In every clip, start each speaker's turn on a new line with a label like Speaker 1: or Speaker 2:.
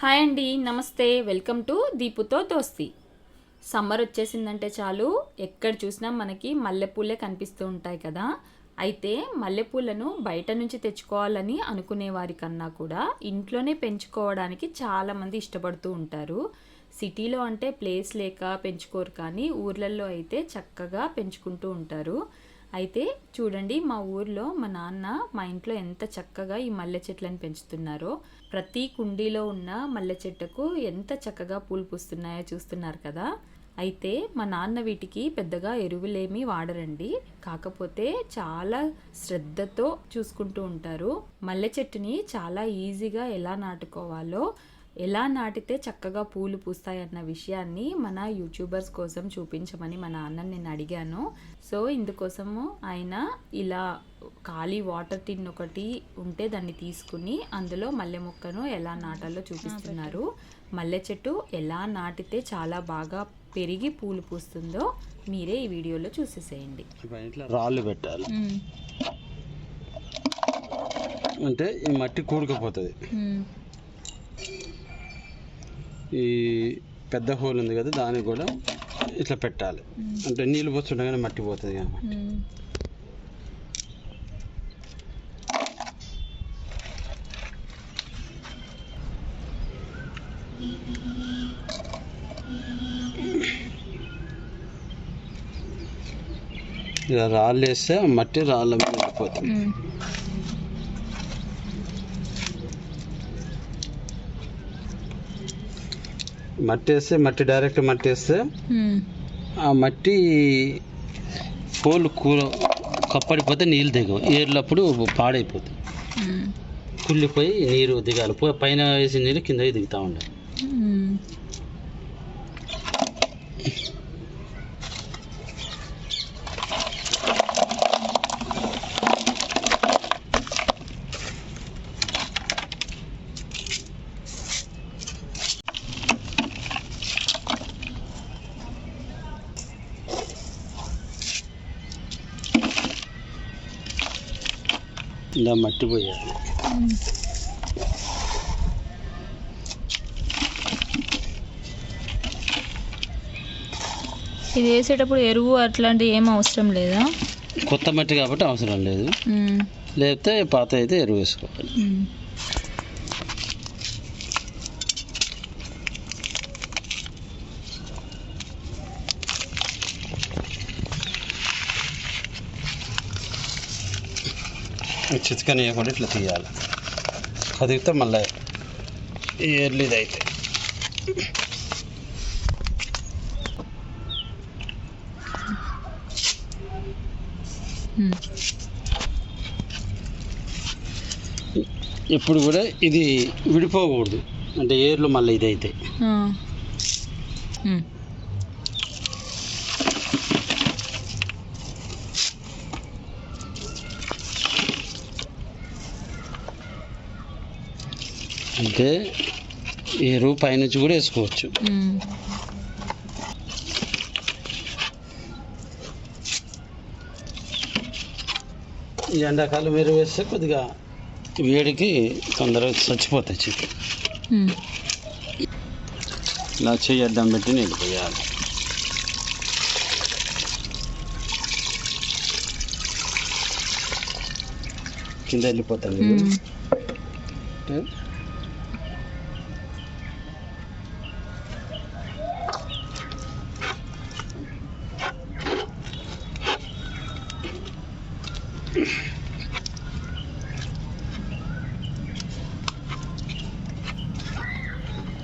Speaker 1: Hi అండి నమస్తే. Welcome to దీపుతో దోస్తి. సమ్మర్ వచ్చేసిందంటే చాలు. ఎక్కడ చూసినా మనకి మల్లెపూలే కనిపిస్తూ ఉంటాయి కదా. అయితే మల్లెపూలను బయట నుంచి తెచ్చుకోవాలని అనుకునే వారి కన్నా కూడా ఇంట్లోనే పెంచుకోవడానికి చాలామంది ఇష్టపడుతూ ఉంటారు. సిటీలో అంటే ప్లేస్ లేక పెంచుకోరు కానీ ఊర్లలో అయితే చక్కగా పెంచుకుంటూ ఉంటారు. అయితే చూడండి మా ఊర్లో మా నాన్న మా ఇంట్లో ఎంత చక్కగా ఈ మల్లె చెట్లను పెంచుతున్నారో. ప్రతి కుండీలో ఉన్న మల్లె చెట్టుకు ఎంత చక్కగా పూలు పూస్తున్నాయో చూస్తున్నారు కదా. అయితే మా నాన్న వీటికి పెద్దగా ఎరువులేమీ వాడరండి. కాకపోతే చాలా శ్రద్ధతో చూసుకుంటూ ఉంటారు. మల్లె చెట్టుని చాలా ఈజీగా ఎలా నాటుకోవాలో ఎలా నాటితే చక్కగా పూలు పూస్తాయన్న విషయాన్ని మన యూట్యూబర్స్ కోసం చూపించమని మా నాన్నని నేను అడిగాను. సో ఇందుకోసము ఆయన ఇలా ఖాళీ వాటర్ టిన్ ఒకటి ఉంటే దాన్ని తీసుకుని అందులో మల్లె మొక్కను ఎలా నాటాలో చూపిస్తున్నారు. మల్లె చెట్టు ఎలా నాటితే చాలా బాగా పెరిగి పూలు పూస్తుందో మీరే ఈ వీడియోలో చూసేసేయండి.
Speaker 2: రాళ్ళు పెట్టాలి. అంటే ఈ మట్టి కూడుకుపోతుంది ఈ పెద్ద హోల్ ఉంది కదా దానికి కూడా ఇట్లా పెట్టాలి. అంటే నీళ్ళు పోతుండగానే మట్టి పోతుంది కాబట్టి ఇలా రాళ్ళు వేస్తే మట్టి రాళ్ళ మీద ఉండిపోతుంది మట్టి వేస్తే మట్టి డైరెక్ట్ మట్టి వేస్తే ఆ మట్టి పోలు కూర కప్పడిపోతే నీళ్ళు దిగవు ఏర్లప్పుడు పాడైపోతుంది కుళ్ళిపోయి నీరు దిగాలి. పైన వేసిన నీరు కింద దిగుతూ ఉండాలి. ఇలా మట్టి పోయాలి
Speaker 3: ఇది వేసేటప్పుడు ఎరువు అట్లాంటివి ఏం అవసరం లేదా?
Speaker 2: కొత్త మట్టి కాబట్టి అవసరం లేదు. లేకపోతే పాత అయితే ఎరువు వేసుకోవాలి.
Speaker 3: మ్మ్.
Speaker 2: చితకనియకుండా ఇట్లా తీయాలి కదిగితే మళ్ళీ ఎర్లీ ఇది అయితే
Speaker 3: మ్మ్.
Speaker 2: ఎప్పుడు కూడా ఇది విడిపోకూడదు అంటే ఏర్లు మళ్ళీ ఇది అంటే ఎరువు పైనుంచి కూడా వేసుకోవచ్చు. ఈ ఎండాకాలం ఎరువు వేస్తే కొద్దిగా వేడికి తొందరగా చచ్చిపోతాయి
Speaker 3: మ్మ్.
Speaker 2: ఇలా అడ్డం పెట్టి నీళ్ళు పోయాలి. కింద వెళ్ళిపోతాను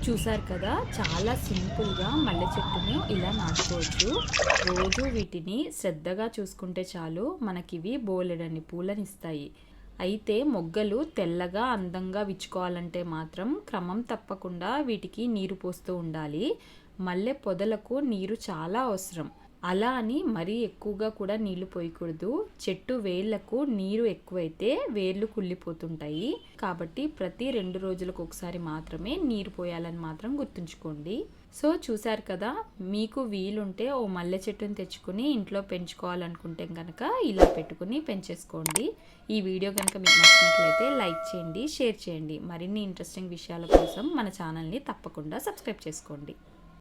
Speaker 1: చూసారు కదా చాలా సింపుల్గా మల్లె చెట్టును ఇలా నాటుకోవచ్చు. రోజు వీటిని శ్రద్ధగా చూసుకుంటే చాలు మనకివి బోలెడన్ని పూలనిస్తాయి. అయితే మొగ్గలు తెల్లగా అందంగా విచ్చుకోవాలంటే మాత్రం క్రమం తప్పకుండా వీటికి నీరు పోస్తూ ఉండాలి. మల్లె పొదలకు నీరు చాలా అవసరం. అలా అని మరీ ఎక్కువగా కూడా నీళ్ళు పోయకూడదు. చెట్టు వేర్లకు నీరు ఎక్కువైతే వేర్లు కుళ్ళిపోతుంటాయి. కాబట్టి ప్రతి రెండు రోజులకు ఒకసారి మాత్రమే నీరు పోయాలని మాత్రం గుర్తుంచుకోండి. సో చూశారు కదా మీకు వీలుంటే ఓ మల్లె చెట్టుని తెచ్చుకుని ఇంట్లో పెంచుకోవాలనుకుంటే కనుక ఇలా పెట్టుకుని పెంచేసుకోండి. ఈ వీడియో కనుక మీకు నచ్చినట్లయితే లైక్ చేయండి షేర్ చేయండి. మరిన్ని ఇంట్రెస్టింగ్ విషయాల కోసం మన ఛానల్ని తప్పకుండా సబ్స్క్రైబ్ చేసుకోండి.